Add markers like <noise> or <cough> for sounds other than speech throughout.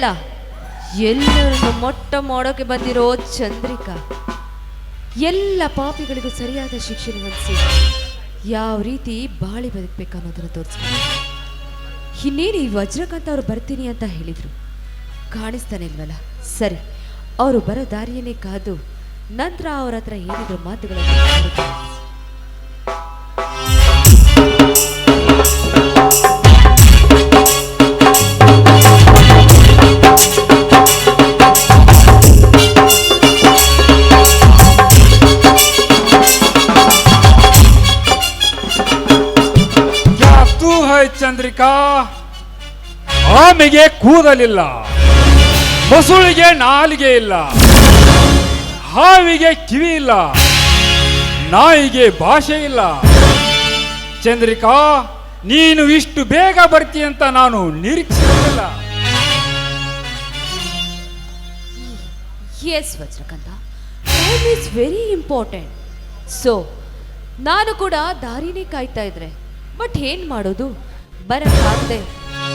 ಅಲ್ಲ, ಎಲ್ಲರನ್ನು ಮೊಟ್ಟ ಮಾಡೋಕೆ ಬಂದಿರೋ ಚಂದ್ರಿಕಾ. ಎಲ್ಲ ಪಾಪಿಗಳಿಗೂ ಸರಿಯಾದ ಶಿಕ್ಷಣ ಹೊಂದಿಸಿ ಯಾವ ರೀತಿ ಬಾಳಿ ಬದುಕಬೇಕು ಅನ್ನೋದನ್ನು ತೋರಿಸ್ಬೇಕು ಇನ್ನೇನು ಈ ವಜ್ರಕಾಂತ ಅವರು ಬರ್ತೀನಿ ಅಂತ ಹೇಳಿದರು. ಕಾಣಿಸ್ತಾನೆ ಇಲ್ವಲ್ಲ? ಸರಿ, ಅವರು ಬರೋ ದಾರಿಯನ್ನೇ ಕಾದು ನಂತರ ಅವರ ಹತ್ರ ಏನಿದ್ರು ಮಾತುಗಳನ್ನು ಚಂದ್ರಿಕಾ ಆಮೆಗೆ ಕೂದಲಿಲ್ಲ, ಮೊಸುಳಿಗೆ ನಾಲಿಗೆ ಇಲ್ಲ, ಹಾವಿಗೆ ಕಿವಿ ಇಲ್ಲ, ನಾಯಿಗೆ ಭಾಷೆ ಇಲ್ಲ. ಚಂದ್ರಿಕಾ, ನೀನು ಇಷ್ಟು ಬೇಗ ಬರ್ತಿ ಅಂತ ನಾನು ನಿರೀಕ್ಷಿಸಲಿಲ್ಲ yes Vajrakanth time is very important so ನಾನು ಕೂಡ ದಾರಿನೇ ಕಾಯ್ತಾ ಇದ್ರೆ ಬಟ್ ಏನು ಮಾಡೋದು? ಬರೋಕ್ಕಾಗದೆ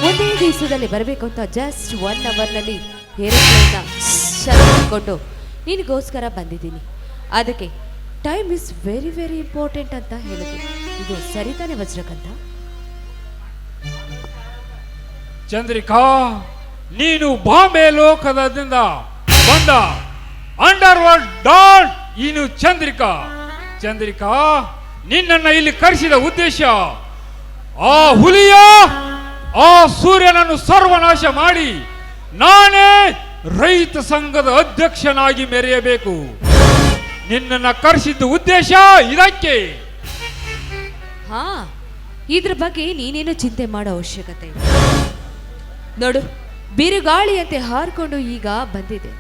ಒಂದೇ ದಿವಸದಲ್ಲಿ ಬರಬೇಕು ಅಂತ ಜಸ್ಟ್ ಒನ್ ಅವರ್ನಲ್ಲಿ ಏರೋಪ್ಲೇನ್ನ ಶರ್ಕೊಂಡು ನಿನಗೋಸ್ಕರ ಬಂದಿದ್ದೀನಿ. ಅದಕ್ಕೆ time is very very important ಅಂತ ಹೇಳಿದ್ರು. ಇದು ಸರಿತಾನೆ ವಜ್ರಕಂತ ಚಂದ್ರಿಕಾ, ನೀನು ಬಾಂಬೆ ಲೋಕದಿಂದ ಬಂದ ಅಂಡರ್ ವರ್ಲ್ಡ್ ಡಾನ್ ನೀನು ಚಂದ್ರಿಕಾ. ಚಂದ್ರಿಕಾ, ನಿನ್ನನ್ನು ಇಲ್ಲಿ ಕರೆಸಿದ ಉದ್ದೇಶ ಆ ಹುಲಿಯ, ಆ ಸೂರ್ಯನನ್ನು ಸರ್ವನಾಶ ಮಾಡಿ ನಾನೇ ರೈತ ಸಂಘದ ಅಧ್ಯಕ್ಷನಾಗಿ ಮೆರೆಯಬೇಕು. ನಿನ್ನನ್ನು ಕರೆಸಿದ್ದ ಉದ್ದೇಶ ಇದಕ್ಕೆ. ಹಾ, ಇದ್ರ ಬಗ್ಗೆ ನೀನೇನು ಚಿಂತೆ ಮಾಡೋ ಅವಶ್ಯಕತೆ ಇಲ್ಲ. ನೋಡು, ಬಿರುಗಾಳಿಯಂತೆ ಹಾರಿಕೊಂಡು ಈಗ ಬಂದಿದೆ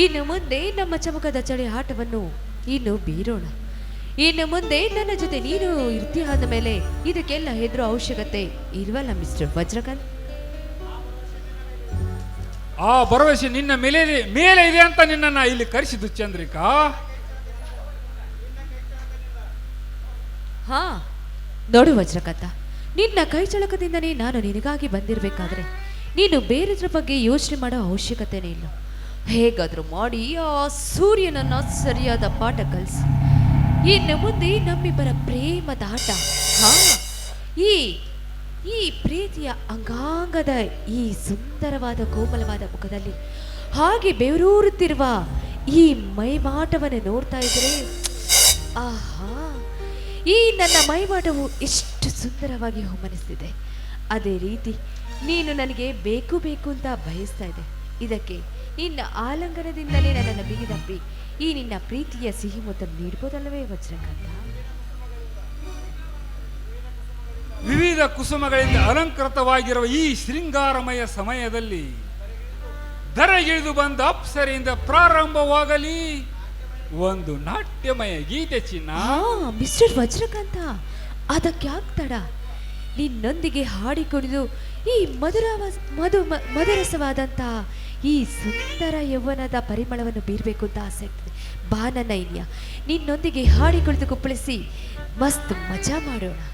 ಇನ್ನು ಮುಂದೆ ನಮ್ಮ ಚಮಕದ ಚಳಿ ಆಟವನ್ನು ಇನ್ನು ಬೀರೋಣ. ಇನ್ನು ಮುಂದೆ ನನ್ನ ಜೊತೆ ನೀನು ಇರ್ತೀಯ ಆದ ಮೇಲೆ ಇದಕ್ಕೆಲ್ಲ ಹೆದರೋ ಅವಶ್ಯಕತೆ ಇಲ್ವಲ್ಲ ಮಿಸ್ಟರ್ ವಜ್ರಕಾಂತ್? ಆ ಭರವಸೆ ನಿನ್ನ ಮೇಲೆ ಮೇಲೆ ಇದೆ ಅಂತ ನಿನ್ನನ್ನ ಇಲ್ಲಿ ಕರೆಸಿದ್ದು ಚಂದ್ರಿಕಾ? ಹಾ ನೋಡು ವಜ್ರಕಾಂತ ನಿನ್ನ ಕೈ ಚಳಕದಿಂದನೇ ನಾನು ನಿನಗಾಗಿ ಬಂದಿರಬೇಕಾದ್ರೆ ನೀನು ಬೇರೆದ್ರ ಬಗ್ಗೆ ಯೋಚನೆ ಮಾಡೋ ಅವಶ್ಯಕತೆನೇ ಇಲ್ಲ. ಹೇಗಾದ್ರೂ ಮಾಡಿ ಆ ಸೂರ್ಯನನ್ನ ಸರಿಯಾದ ಪಾಠ ಕಲಿಸಿ. ಇನ್ನು ಮುಂದೆ ನಮ್ಮಿಬ್ಬರ ಪ್ರೇಮದ ಆಟ ಹಾ, ಈ ಈ ಪ್ರೀತಿಯ ಅಂಗಾಂಗದ ಈ ಸುಂದರವಾದ ಕೋಮಲವಾದ ಮುಖದಲ್ಲಿ ಹಾಗೆ ಬೆವರೂರುತ್ತಿರುವ ಈ ಮೈಮಾಟವನ್ನು ನೋಡ್ತಾ ಇದ್ರೆ ಆಹಾ, ಈ ನನ್ನ ಮೈಮಾಟವು ಎಷ್ಟು ಸುಂದರವಾಗಿ ಹೊಮ್ಮನಿಸ್ತಿದೆ. ಅದೇ ರೀತಿ ನೀನು ನನಗೆ ಬೇಕು ಬೇಕು ಅಂತ ಬಯಸ್ತಾ ಇದೆ ಇದಕ್ಕೆ ನಿನ್ನ ಆಲಂಗನದಿಂದಲೇ ನನ್ನನ್ನು ಬಿಗಿದಪ್ಪಿ ಈ ನಿನ್ನ ಪ್ರೀತಿಯ ಸಿಹಿ ಮೊತ್ತ ನೀಡಬಹುದಲ್ಲವೇ ವಜ್ರಕಾಂತ? ವಿವಿಧ ಕುಸುಮಗಳಿಂದ ಅಲಂಕೃತವಾಗಿರುವ ಈ ಶೃಂಗಾರಮಯ ಸಮಯದಲ್ಲಿ ದರಗಿಳಿದು ಬಂದ ಅಪ್ಸರಿಯಿಂದ ಪ್ರಾರಂಭವಾಗಲಿ ಒಂದು ನಾಟ್ಯಮಯ ಗೀತೆ ಚಿನ್ನ. ಮಿಸ್ಟರ್ ವಜ್ರಕಾಂತ ಅದಕ್ಕೆ ಆಗ್ತಾಡ ನಿನ್ನೊಂದಿಗೆ ಹಾಡಿಕೊಡಿದು ಈ ಮಧುರ ಮಧು ಮಧುರಸವಾದಂತಹ ಈ ಸುಂದರ ಯೌವನದ ಪರಿಮಳವನ್ನು ಬೀರಬೇಕು ಅಂತ ಆಸೆ ಆಗ್ತದೆ. ಬಾ ನನ್ನ ಇನ್ಯ ನಿನ್ನೊಂದಿಗೆ ಹಾಡಿಕೊಳಿದು ಕುಪ್ಪಳಿಸಿ ಮಸ್ತ್ ಮಜಾ ಮಾಡೋಣ.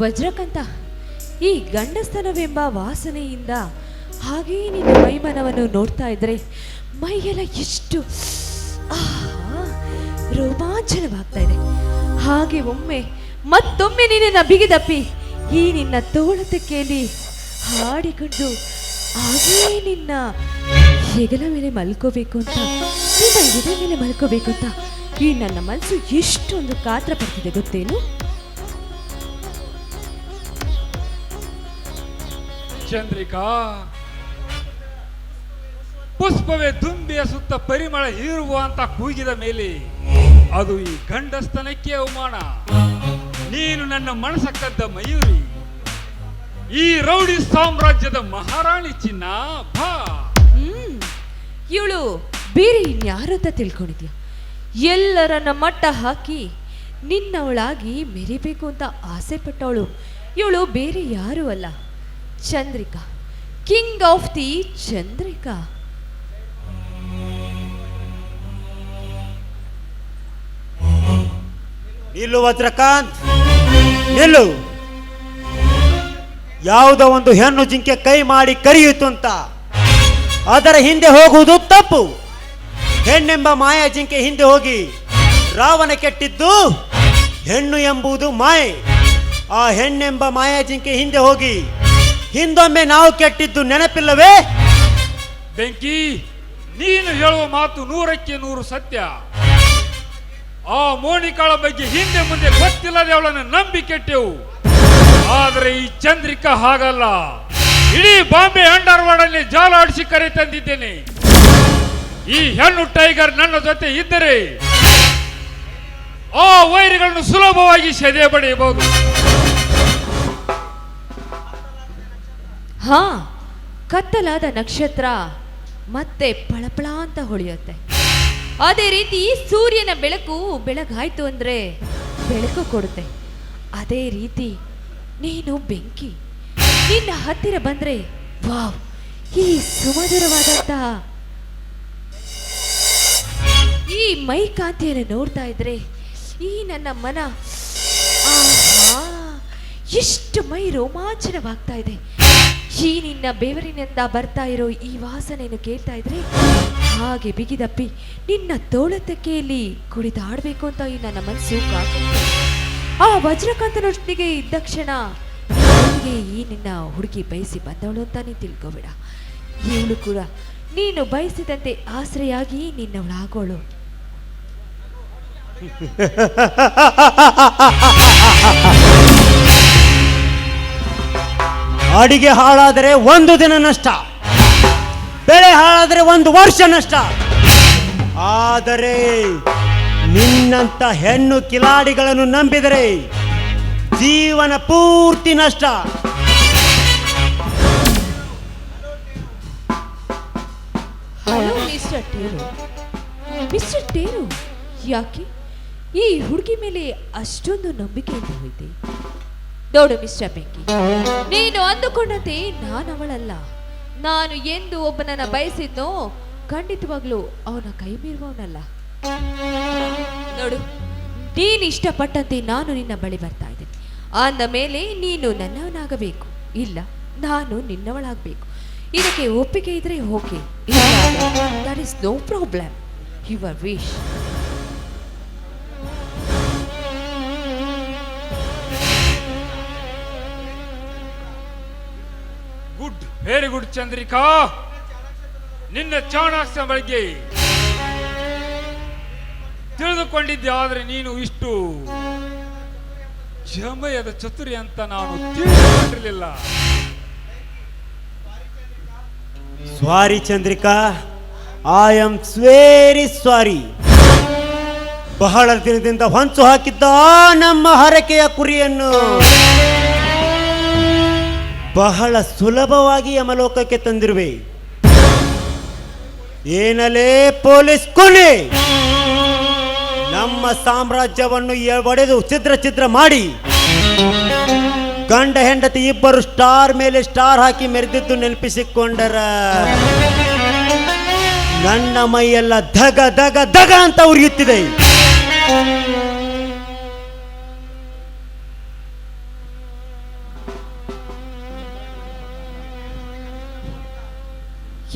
ವಜ್ರಕಂತ ಈ ಗಂಡಸ್ತನವೆಂಬ ವಾಸನೆಯಿಂದ ಹಾಗೇ ನಿನ್ನ ಮೈಮನವನ್ನು ನೋಡ್ತಾ ಇದ್ರೆ ಮೈಯೆಲ್ಲ ಎಷ್ಟು ರೋಮಾಂಚನವಾಗ್ತಾ ಇದೆ. ಹಾಗೆ ಒಮ್ಮೆ ಮತ್ತೊಮ್ಮೆ ನಿನ್ನ ಬಿಗಿದಪ್ಪಿ ಈ ನಿನ್ನ ತೋಳತಕ್ಕೆಯಲ್ಲಿ ಹಾಡಿಕೊಂಡು ಹಾಗೇ ನಿನ್ನ ಹೆಗಲ ಮೇಲೆ ಮಲ್ಕೋಬೇಕು ಅಂತ, ನಿನ್ನ ಎದೆ ಮೇಲೆ ಮಲ್ಕೋಬೇಕು ಅಂತ ಈ ನನ್ನ ಮನಸ್ಸು ಎಷ್ಟೊಂದು ಕಾತ್ರ ಪಡ್ತಿದೆ ಗೊತ್ತೇನು? ಚಂದ್ರಿಕಾ. ಪುಷ್ಪವೇ ದುಂಬಿಯ ಸುತ್ತ ಪರಿಮಳ ಹೀರುವ ಅಂತ ಕೂಗಿದ ಮೇಲೆ ಅದು ಈ ಗಂಡಸ್ತನಕ್ಕೆ ಅವಮಾನ. ನೀನು ನನ್ನ ಮನಸ್ಸ ಕದ್ದ ಮಯೂರಿ. ಈ ರೌಡಿ ಸಾಮ್ರಾಜ್ಯದ ಮಹಾರಾಣಿ ಚಿನ್ನ ಭಾ ಹ್ಮ್, ಇವಳು ಬೇರೆ ಇನ್ಯಾರತ್ತ ಅಂತ ತಿಳ್ಕೊಂಡಿದ್ಯಾ? ಎಲ್ಲರನ್ನ ಮಟ್ಟ ಹಾಕಿ ನಿನ್ನವಳಾಗಿ ಮೆರಿಬೇಕು ಅಂತ ಆಸೆ ಪಟ್ಟವಳು. ಇವಳು ಬೇರೆ ಯಾರೂ ಅಲ್ಲ. Chandrika. King of the Chandrika. ನಿಲ್ಲು ವಜ್ರಕಾಂತ್. ನಿಲ್ಲು. ಯಾವುದೋ ಒಂದು ಹೆಣ್ಣು ಜಿಂಕೆ ಕೈ ಮಾಡಿ ಕರೆಯಿತು ಅಂತ. ಅದರ ಹಿಂದೆ ಹೋಗುವುದು ತಪ್ಪು. ಹೆಣ್ಣೆಂಬ ಮಾಯಾ ಜಿಂಕೆ ಹಿಂದೆ ಹೋಗಿ ರಾವಣ ಕೆಟ್ಟಿದ್ದು ಹೆಣ್ಣು ಎಂಬುದು ಮಾಯೆ. ಆ ಹೆಣ್ಣೆಂಬ ಮಾಯಾ ಜಿಂಕೆ ಹಿಂದೆ ಹೋಗಿ ಹಿಂದೊಮ್ಮೆ ನಾವು ಕೆಟ್ಟಿದ್ದು ನೆನಪಿಲ್ಲವೇ? ಬೆಂಕಿ, ನೀನು ಹೇಳುವ ಮಾತು ನೂರಕ್ಕೆ ನೂರು ಸತ್ಯ. ಆ ಮೋನಿಕಾಳ ಬಗ್ಗೆ ಹಿಂದೆ ಮುಂದೆ ಗೊತ್ತಿಲ್ಲದೆ ಅವಳನ್ನು ನಂಬಿ ಕೆಟ್ಟೆವು. ಆದರೆ ಈ ಚಂದ್ರಿಕಾ ಹಾಗಲ್ಲ. ಇಡೀ ಬಾಂಬೆ ಅಂಡರ್ ಅಲ್ಲಿ ಜಾಲ ಆಡಿಸಿ ಕರೆ ತಂದಿದ್ದೇನೆ. ಈ ಹೆಣ್ಣು ಟೈಗರ್ ನನ್ನ ಜೊತೆ ಇದ್ದರೆ ಆ ವೈರಿಗಳನ್ನು ಸುಲಭವಾಗಿ ಸೆದೆ ಬಡಿಯಬಹುದು. ಹಾ, ಕತ್ತಲಾದ ನಕ್ಷತ್ರ ಮತ್ತೆ ಪಳಪಳ ಅಂತ ಹೊಳೆಯುತ್ತೆ. ಅದೇ ರೀತಿ ಸೂರ್ಯನ ಬೆಳಕು ಬೆಳಗಾಯ್ತು ಅಂದ್ರೆ ಬೆಳಕು ಕೊಡುತ್ತೆ. ಅದೇ ರೀತಿ ನೀನು ಬೆಂಕಿ, ನಿನ್ನ ಹತ್ತಿರ ಬಂದ್ರೆ ವಾವ್, ಈ ಸುಮಧುರವಾದಂತಹ ಈ ಮೈ ಕಾಂತಿಯನ್ನು ನೋಡ್ತಾ ಇದ್ರೆ ಈ ನನ್ನ ಮನ ಎಷ್ಟು ಮೈ ರೋಮಾಂಚನವಾಗ್ತಾ ಇದೆ. ಈ ನಿನ್ನ ಬೆವರಿನಿಂದ ಬರ್ತಾ ಇರೋ ಈ ವಾಸನೆಯನ್ನು ಕೇಳ್ತಾ ಇದ್ರೆ, ಹಾಗೆ ಬಿಗಿದಪ್ಪಿ, ನಿನ್ನ ತೋಳತಕ್ಕೆಯಲ್ಲಿ ಕುಡಿದಾಡಬೇಕು ಅಂತ ಈ ನನ್ನ ಮನಸ್ಸು ಕಾಕು ಆ ವಜ್ರಕಾಂತನೊಟ್ಟಿಗೆ ಇದ್ದ ಕ್ಷಣ, ನಿನಗೆ ಈ ನಿನ್ನ ಹುಡುಗಿ ಬಯಸಿ ಬಂದವಳು ಅಂತ ನೀನು ತಿಳ್ಕೊಬೇಡ. ಇವಳು ಕೂಡ ನೀನು ಬಯಸಿದಂತೆ ಆಸರೆಯಾಗಿ ನಿನ್ನವಳಾಗೋಳು. <laughs> ಅಡಿಗೆ ಹಾಳಾದರೆ ಒಂದು ದಿನ ನಷ್ಟ. ಬೆಳೆ ಹಾಳಾದರೆ ಒಂದು ವರ್ಷ ನಷ್ಟ. ಆದರೆ ನಿನ್ನಂತ ಹೆಣ್ಣು ಕಿಲಾಡಿಗಳನ್ನು ನಂಬಿದರೆ ಜೀವನ ಪೂರ್ತಿ ನಷ್ಟ. ಯಾಕೆ? ಈ ಹುಡುಗಿ ಮೇಲೆ ಅಷ್ಟೊಂದು ನಂಬಿಕೆ ಹೋಯ್ತೆ. ನೋಡು ಮಿಸ್ಟರ್ ಬೆಂಕಿ. ನೀನು ಅಂದುಕೊಂಡಂತೆ ನಾನು ಅವಳಲ್ಲ. ನಾನು ಎಂದು ಒಬ್ಬನನ್ನ ಬಯಸಿದ್ನೋ ಖಂಡಿತವಾಗ್ಲೂ ಅವನ ಕೈ ಮೀರುವವನಲ್ಲ. ನೋಡು, ನೀನು ಇಷ್ಟಪಟ್ಟಂತೆ ನಾನು ನಿನ್ನ ಬಳಿ ಬರ್ತಾ ಇದ್ದೀನಿ. ಅಂದ ಮೇಲೆ ನೀನು ನನ್ನವನಾಗಬೇಕು. ಇಲ್ಲ, ನಾನು ನಿನ್ನವಳಾಗಬೇಕು. ಇದಕ್ಕೆ ಒಪ್ಪಿಗೆ ಇದ್ರೆ okay. That is no problem your wish very good Chandrika, ನಿನ್ನ ಚಾಣಾಕ್ಷ ಬಗ್ಗೆ ತಿಳಿದುಕೊಂಡಿದ್ದೆ, ಆದರೆ ನೀನು ಇಷ್ಟು ಜಮಯದ ಚತುರಿ ಅಂತ ನಾನು ತಿಳಿದುಕೊಂಡಿರಲಿಲ್ಲ. Sorry Chandrika I am very sorry ಬಹಳ ದಿನದಿಂದ ಹೊಂಚು ಹಾಕಿದ್ದ ನಮ್ಮ ಹರಕೆಯ ಕುರಿಯನ್ನು. ಬಹಳ ಸುಲಭವಾಗಿ ಯಮಲೋಕಕ್ಕೆ ತಂದಿರುವೆ. ಏನಲೇ ಪೊಲೀಸ್ ಕೊನೆ. ನಮ್ಮ ಸಾಮ್ರಾಜ್ಯವನ್ನು ಒಡೆದು ಚಿತ್ರ ಛಿದ್ರ ಮಾಡಿ. ಗಂಡ ಹೆಂಡತಿ ಇಬ್ಬರು ಸ್ಟಾರ್ ಮೇಲೆ ಸ್ಟಾರ್ ಹಾಕಿ ಮೆರೆದಿದ್ದು ನೆನಪಿಸಿಕೊಂಡರ. ನನ್ನ ಮೈಯೆಲ್ಲ ಧಗ ಧಗ ಧಗ ಅಂತ ಉರಿಯುತ್ತಿದೆ.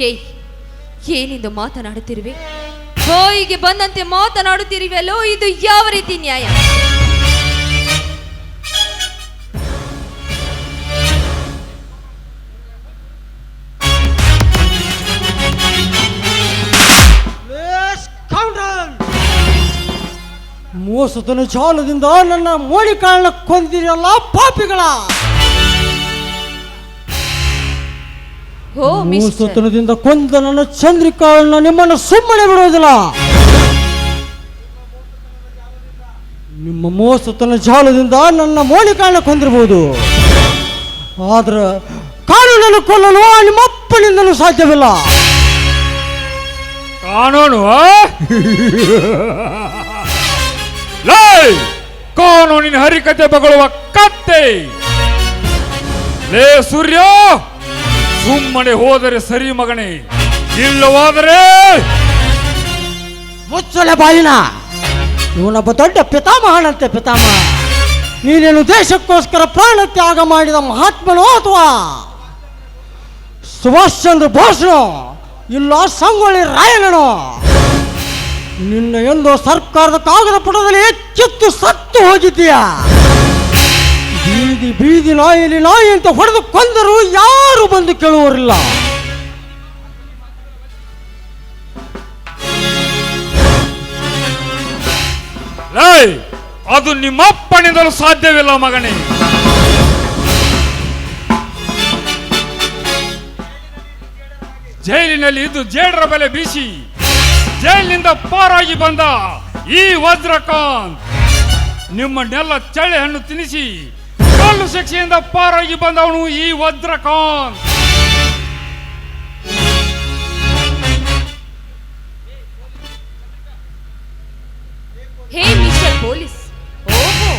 ಏಯ್ ಏನಿಂದು ಮಾತನಾಡುತ್ತಿರುವೆ? ಹೋಯಿಗೆ ಬಂದಂತೆ ಮಾತನಾಡುತ್ತಿರುವೆಲ್ಲೋ ಇದು ಯಾವ ರೀತಿ ನ್ಯಾಯ? ಮೋಸತನ ಜಾಲದಿಂದ ನನ್ನ ಮೋಳಿಕಾಳನ್ನ ಕೊಂದಿರಲ್ಲ ಪಾಪಿಗಳ! ಮೋಸತನದಿಂದ ಕೊಂದ ನನ್ನ ಚಂದ್ರಿಕಾಳನ್ನ ನಿಮ್ಮನ್ನು ಸುಮ್ಮನೆ ಬಿಡುವುದಿಲ್ಲ ನಿಮ್ಮ ಮೋಸತನ ಜಾಲದಿಂದ ನನ್ನ ಮೋಳಿಕಾಳನ್ನ ಕೊಂದಿರಬಹುದು ಆದ್ರೆ ಕಾನೂನನ್ನು ಕೊಲ್ಲಲು ನಿಮ್ಮ ಅಪ್ಪನಿಂದಲೂ ಸಾಧ್ಯವಿಲ್ಲ. ಕಾನೂನು? ಕಾನೂನಿನ ಹರಿಕತೆ ಬಗಳುವ ಕತ್ತೆ. ಲೇ ಸೂರ್ಯ! ಸುಮ್ಮನೆ ಹೋದರೆ ಸರಿ ಮಗನೇ. ಇಲ್ಲವಾದರೆ ಮುಚ್ಚಲೆ ಬಾಯಿನ. ಇವನೊಬ್ಬ ದೊಡ್ಡ ಪಿತಾಮಹನಂತೆ ಪಿತಾಮಹ. ನೀನೇನು ದೇಶಕ್ಕೋಸ್ಕರ ಪ್ರಾಣ ತ್ಯಾಗ ಮಾಡಿದ ಮಹಾತ್ಮನೋ ಅಥವಾ? ಸುಭಾಷ್ ಚಂದ್ರ ಬೋಸ್ನು? ಇಲ್ಲ ಸಂಗೊಳ್ಳಿ ರಾಯನೋ ನಿನ್ನ ಎಂದು ಸರ್ಕಾರದ ಕಾಗದ ಪುಟದಲ್ಲಿ ಹೆಚ್ಚೆತ್ತು ಸತ್ತು ಹೋಗಿದ್ದೀಯ? ಬೀದಿ ನಾಯಿಲಿ ನಾಯಿ ಅಂತ ಹೊಡೆದು ಕೊಂದರು, ಯಾರು ಬಂದು ಕೇಳುವರಿಲ್ಲ ಅದು ನಿಮ್ಮಪ್ಪನಿಂದಲೂ ಸಾಧ್ಯವಿಲ್ಲ ಮಗನೇ. ಜೈಲಿನಲ್ಲಿ ಇದ್ದು ಜೇಡರ ಬೆಲೆ ಬೀಸಿ, ಜೈಲಿನಿಂದ ಪಾರಾಗಿ ಬಂದ ಈ ವಜ್ರಕಾಂತ್ ನಿಮ್ಮನ್ನೆಲ್ಲ ಚಳಿ ಹಣ್ಣು ತಿನ್ನಿಸಿ ಕಲ್ಲು ಶಿಕ್ಷೆಯಿಂದ ಪಾರಾಗಿ ಬಂದವನು ಈ ವಜ್ರಕಾಂತ್ ಹೇ ಮಿಸ್ಟರ್ ಪೊಲೀಸ್ ಓಹೋ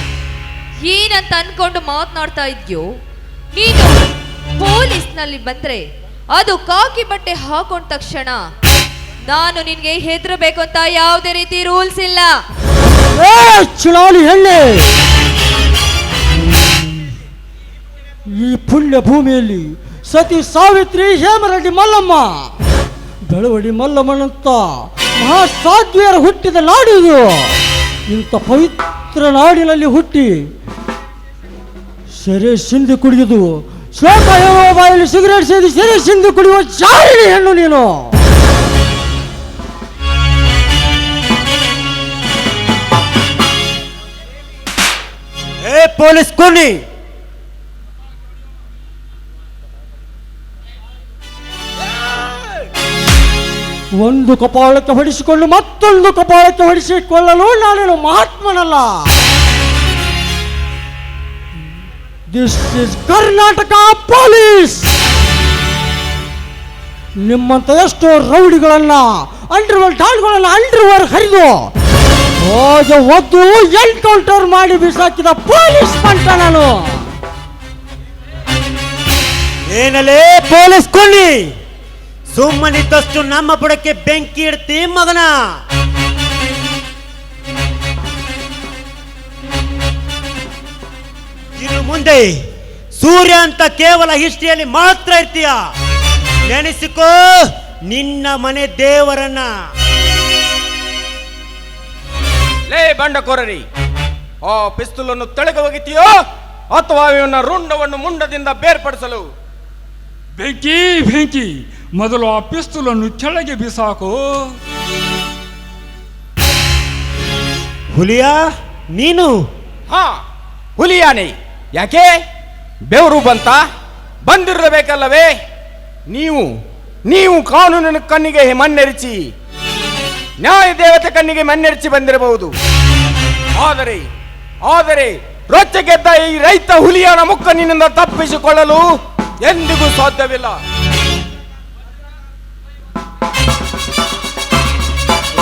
ಏನಂತ ಅನ್ಕೊಂಡು ಮಾತನಾಡ್ತಾ ಇದ್ಯೋ? ನೀನು ಪೊಲೀಸ್ನಲ್ಲಿ ಬಂದ್ರೆ ಅದು ಕಾಕಿ ಬಟ್ಟೆ ಹಾಕೊಂಡ ತಕ್ಷಣ ನಾನು ನಿನ್ಗೆ ಹೆದರಬೇಕು ಅಂತ ಯಾವುದೇ ರೀತಿ ರೂಲ್ಸ್ ಇಲ್ಲ. ಏ ಹೇಳಿ ಹೆಣ್ಣೆ! ಈ ಪುಣ್ಯ ಭೂಮಿಯಲ್ಲಿ ಸತಿ ಸಾವಿತ್ರಿ ಹೇಮರೆಡ್ಡಿ ಮಲ್ಲಮ್ಮ, ಬೆಳವಡಿ ಮಲ್ಲಮ್ಮನಂತ ಮಹಾಸಾಧ್ವಿಯರ ಹುಟ್ಟಿದ ನಾಡಿದು ಇಂಥ ಪವಿತ್ರ ನಾಡಿನಲ್ಲಿ ಹುಟ್ಟಿ ಸೆರೆ ಸಿಂಧಿ ಕುಡಿಯುದು ಶ್ವೇತ ಬಾಯಲ್ಲಿ ಸಿಗರೇಟ್ ಸೇದಿ ಸೆರೆ ಸಿಂಧಿ ಕುಡಿಯುವ ಚಾರಿಣಿ ಹೆಣ್ಣು ನೀನು. ಏ ಪೊಲೀಸ್ ಕೊನಿ ಒಂದು ಕಪಾಳಕ್ಕೆ ಹೊಡಿಸಿಕೊಂಡು ಮತ್ತೊಂದು ಕಪಾಳಕ್ಕೆ ಹೊಡಿಸಿಕೊಳ್ಳಲು ನಾನೇನು ಮಹಾತ್ಮನಲ್ಲ? ದಿಸ್ ಇಸ್ ಕರ್ನಾಟಕ ಪೊಲೀಸ್ ನಿಮ್ಮಂತ ಎಷ್ಟೋ ರೌಡಿಗಳನ್ನ ಅಂಡರ್ ಅಂಡರ್ವರ್ ಅಂಡರ್ ಅಂಡರ್ವರ್ ಹರಿದು ಒದ್ದು ಎನ್ಕೌಂಟರ್ ಮಾಡಿ ಬಿಸಾಕಿದ ಪೊಲೀಸ್ ಅಂತ ನಾನು. ಏನಲೇ ಪೊಲೀಸ್ ಕೊನಿ ಸುಮ್ಮನಿದ್ದಷ್ಟು ನಮ್ಮ ಬುಡಕ್ಕೆ ಬೆಂಕಿ ಇಡ್ತಿ ಮಗನ. ಇನ್ನು ಮುಂದೆ ಸೂರ್ಯ ಅಂತ ಕೇವಲ ಹಿಸ್ಟ್ರಿಯಲ್ಲಿ ಮಾತ್ರ ಇರ್ತೀಯ. ನೆನೆಸಿಕೋ ನಿನ್ನ ಮನೆ ದೇವರನ್ನ. ಲೇ ಬಂಡಕೋರರಿ ಆ ಪಿಸ್ತೂಲನ್ನು ತೆಳಗೆ ಹೋಗಿತೀಯೋ ಅಥವಾ ಇವನ ರುಂಡವನ್ನು ಮುಂಡದಿಂದ ಬೇರ್ಪಡಿಸಲು? ಬೆಂಕಿ ಬೆಂಕಿ. ಮೊದಲು ಆ ಪಿಸ್ತೂಲನ್ನು ಕೆಳಗೆ ಬಿಸಾಕು. ಹುಲಿಯಾ ನೀನು? ಹಾ ಹುಲಿಯಾನೆ ಯಾಕೆ? ಬೆವರು ಬಂತ? ಬಂದಿರಬೇಕಲ್ಲವೇ ನೀವು ನೀವು ಕಾನೂನಿನ ಕಣ್ಣಿಗೆ ಮಣ್ಣೆರಚಿ. ನ್ಯಾಯ ದೇವತೆ ಕಣ್ಣಿಗೆ ಮಣ್ಣೆರಚಿ ಬಂದಿರಬಹುದು. ಆದರೆ ಆದರೆ ರೊಚ್ಚ ಗೆದ್ದ ಈ ರೈತ ಹುಲಿಯಾನ ಮುಕ್ಕ ನಿನ್ನಿಂದ ತಪ್ಪಿಸಿಕೊಳ್ಳಲು ಎಂದಿಗೂ ಸಾಧ್ಯವಿಲ್ಲ.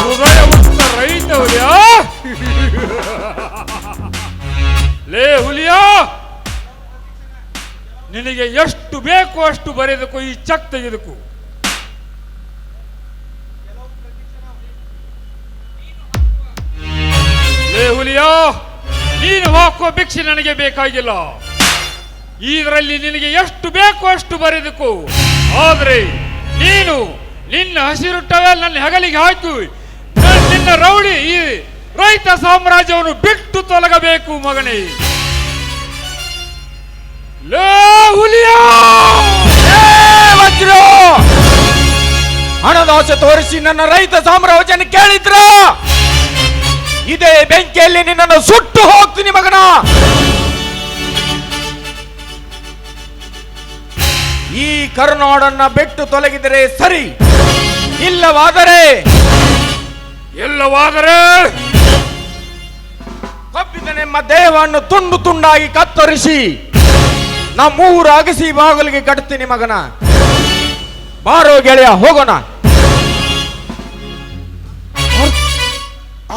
ಉದಯವಂತ ರೈತ ಹುಲಿಯ ಲೇ ಹುಲಿಯಾ ನಿನಗೆ ಎಷ್ಟು ಬೇಕು ಅಷ್ಟು ಬರೆದಕ್ಕೂ ಈ ಚಕ್ ತೆಗೆದಕ್ಕೂ ಲೇ ಹುಲಿಯಾ ನೀನು ಹಾಕೋ ಭಿಕ್ಷೆ ನನಗೆ ಬೇಕಾಗಿಲ್ಲ. ಇದರಲ್ಲಿ ನಿನಗೆ ಎಷ್ಟು ಬೇಕು ಅಷ್ಟು ಬರೆದಕ್ಕೂ ಆದ್ರೆ ನೀನು ನಿನ್ನ ಹಸಿರುಟ್ಟವೆಲ್ಲ ನನ್ನ ಹೆಗಲಿಗೆ ಹಾಕಿ ನಿನ್ನ ರೌಡಿ, ಈ ರೈತ ಸಾಮ್ರಾಜ್ಯವನ್ನು ಬಿಟ್ಟು ತೊಲಗಬೇಕು ಮಗನೇ. ಲೇ ಹುಲಿಯೋ! ಏ ವಜ್ರ! ಹಣದ ಆಸೆ ತೋರಿಸಿ ನನ್ನ ರೈತ ಸಾಮ್ರಾಜ್ಯನ ಕೇಳಿದ್ರ? ಇದೇ ಬೆಂಕಿಯಲ್ಲಿ ನಿನ್ನನ್ನು ಸುಟ್ಟು ಹೋಗ್ತೀನಿ ಮಗನ. ಈ ಕರುನಾಡನ್ನ ಬಿಟ್ಟು ತೊಲಗಿದರೆ ಸರಿ, ಇಲ್ಲವಾದರೆ ಎಲ್ಲವಾದರೆ ಕಬ್ಬಿದನೆಂಬ ದೇಹವನ್ನು ತುಂಡು ತುಂಡಾಗಿ ಕತ್ತರಿಸಿ ನಮ್ಮೂರು ಅಗಸಿ ಬಾಗಿಲಿಗೆ ಕಟ್ತೀನಿ ಮಗನ. ಬಾರೋ ಗೆಳೆಯ, ಹೋಗೋಣ.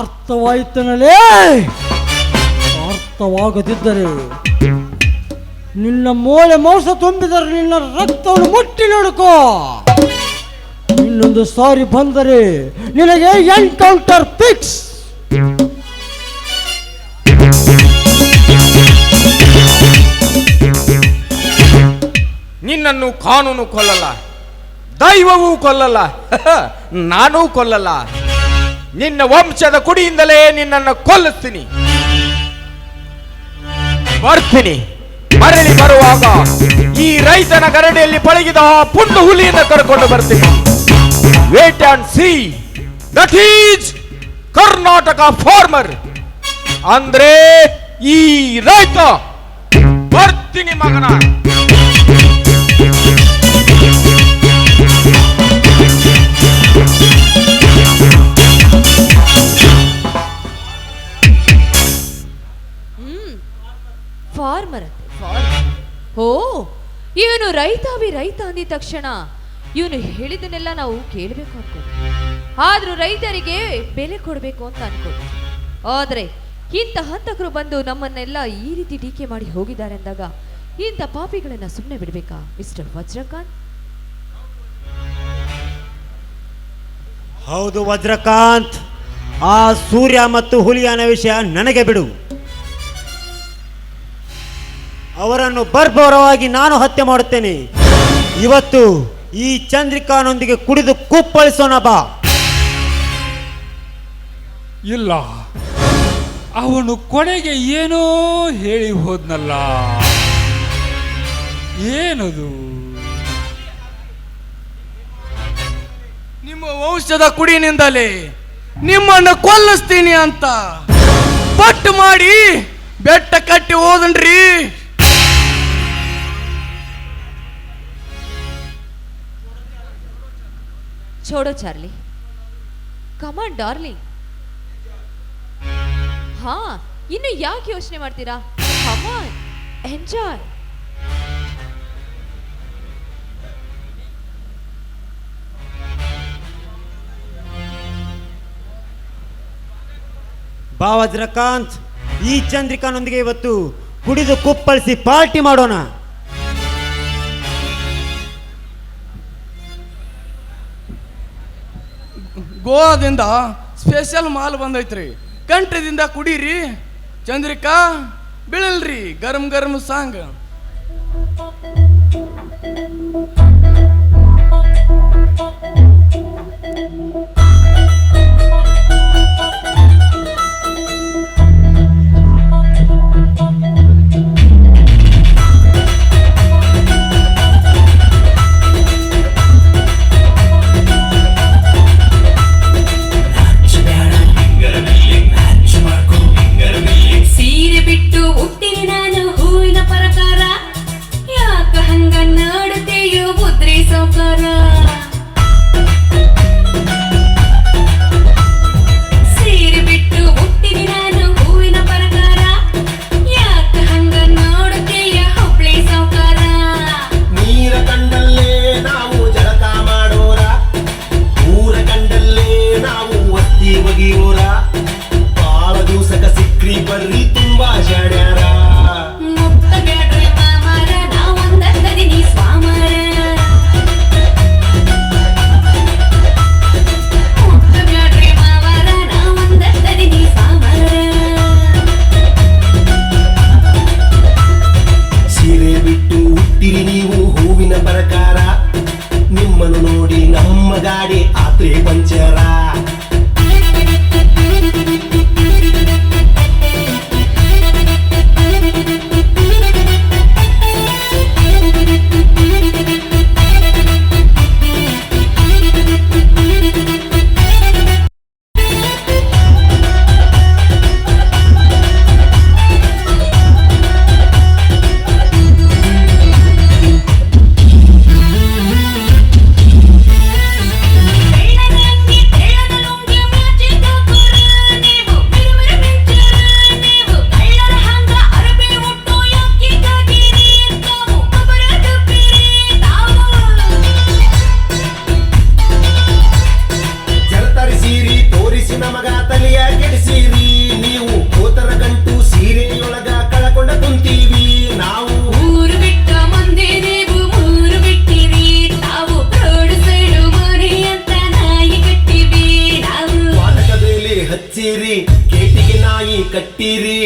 ಅರ್ಥವಾಯಿತನಲೇ? ಅರ್ಥವಾಗದಿದ್ದರೆ ನಿನ್ನ ಮೋಳೆ ಮೋಸ ತುಂಬಿದರೆ ನಿನ್ನ ರಕ್ತವನ್ನು ಮುಟ್ಟಿ ನೋಡ್ಕೋ. ಇನ್ನೊಂದು ಸಾರಿ ಬಂದರೆ ನಿನಗೆ ಎನ್ಕೌಂಟರ್ ಫಿಕ್ಸ್ ನಿನ್ನನ್ನು ಕಾನೂನು ಕೊಲ್ಲಲ್ಲ, ದೈವವೂ ಕೊಲ್ಲಲ್ಲ, <laughs> ನಾನೂ ಕೊಲ್ಲಲ್ಲ. ನಿನ್ನ ವಂಶದ ಕುಡಿಯಿಂದಲೇ ನಿನ್ನನ್ನು ಕೊಲ್ಲಿಸ್ತೀನಿ. ಬರ್ತೀನಿ. ಮರಳಿ ಬರುವಾಗ ಈ ರೈತನ ಗರಡಿಯಲ್ಲಿ ಪಳಗಿದ ಪುಂಡು ಹುಲಿಯನ್ನು ಕರ್ಕೊಂಡು ಬರ್ತೀನಿ. Wait and see that is Karnataka farmer ಅಂದ್ರೆ ಈ ರೈತ ಬರ್ತೀನಿ ಮಗನ ಫಾರ್ಮರ್ ಫಾರ್ಮರ್ ಓ, ಇವನು ರೈತಾವಿ ರೈತ ಅಂದಿದ ತಕ್ಷಣ. ಇವನು ಹೇಳಿದನ್ನೆಲ್ಲ ನಾವು ಕೇಳಬೇಕು ಅನ್ಕೊಂಡು ಆದ್ರೂ ರೈತರಿಗೆ ಬೆಲೆ ಕೊಡಬೇಕು ಅಂತ ಅನ್ಕೊಂಡು ಆದ್ರೆ ಇಂಥ ಹಂತಕರು ಬಂದು ನಮ್ಮನ್ನೆಲ್ಲ ಈ ರೀತಿ ಟೀಕೆ ಮಾಡಿ ಹೋಗಿದ್ದಾರೆ ಅಂದಾಗ ಇಂಥ ಪಾಪಿಗಳನ್ನ ಸುಮ್ಮನೆ ಬಿಡಬೇಕಾ, ಮಿಸ್ಟರ್ ವಜ್ರಕಾಂತ್? ಹೌದು ವಜ್ರಕಾಂತ್, ಆ ಸೂರ್ಯ ಮತ್ತು ಹುಲಿಯನ ವಿಷಯ ನನಗೆ ಬಿಡು. ಅವರನ್ನು ಬರ್ಬರವಾಗಿ ನಾನು ಹತ್ಯೆ ಮಾಡುತ್ತೇನೆ. ಇವತ್ತು ಈ ಚಂದ್ರಿಕಾನೊಂದಿಗೆ ಕುಡಿದು ಕುಪ್ಪಳಿಸೋಣ ಬಾ. ಇಲ್ಲ, ಅವನು ಕೊನೆಗೆ ಏನೋ ಹೇಳಿ ಹೋದ್ನಲ್ಲ. ಏನದು? ನಿಮ್ಮ ವಂಶದ ಕುಡಿನಿಂದಲೇ ನಿಮ್ಮನ್ನು ಕೊಲ್ಲಿಸ್ತೀನಿ ಅಂತ. ಪಟ್ಟು ಮಾಡಿ ಬೆಟ್ಟ ಕಟ್ಟಿ ಹೋದನ್ರಿ. छोड़ो चार्ली ಕಮಾನ್ ಡಾರ್ಲಿಂಗ್ ಹಾ ಇನ್ನು ಯಾಕೆ ಯೋಚನೆ ಮಾಡ್ತೀರಾ ಕಮಾನ್ ಎಂಜಾಯ್ ಬಾ ವಜ್ರಕಾಂತ್ ಈ ಚಂದ್ರಿಕಾನೊಂದಿಗೆ ಇವತ್ತು ಕುಡಿದು ಕುಪ್ಪಳಿಸಿ ಪಾರ್ಟಿ ಮಾಡೋಣ ಗೋವಾದಿಂದ ಸ್ಪೆಷಲ್ ಮಾಲ್ ಬಂದೈತ್ರಿ. ಕಂಟ್ರಿದಿಂದ ಕುಡೀರಿ ಚಂದ್ರಿಕಾ ಬೀಳಲ್ರಿ ಗರಂ ಗರಂ ಸಾಂಗ್. Thank ಬಿಟ್ಟು ನಾಯಿ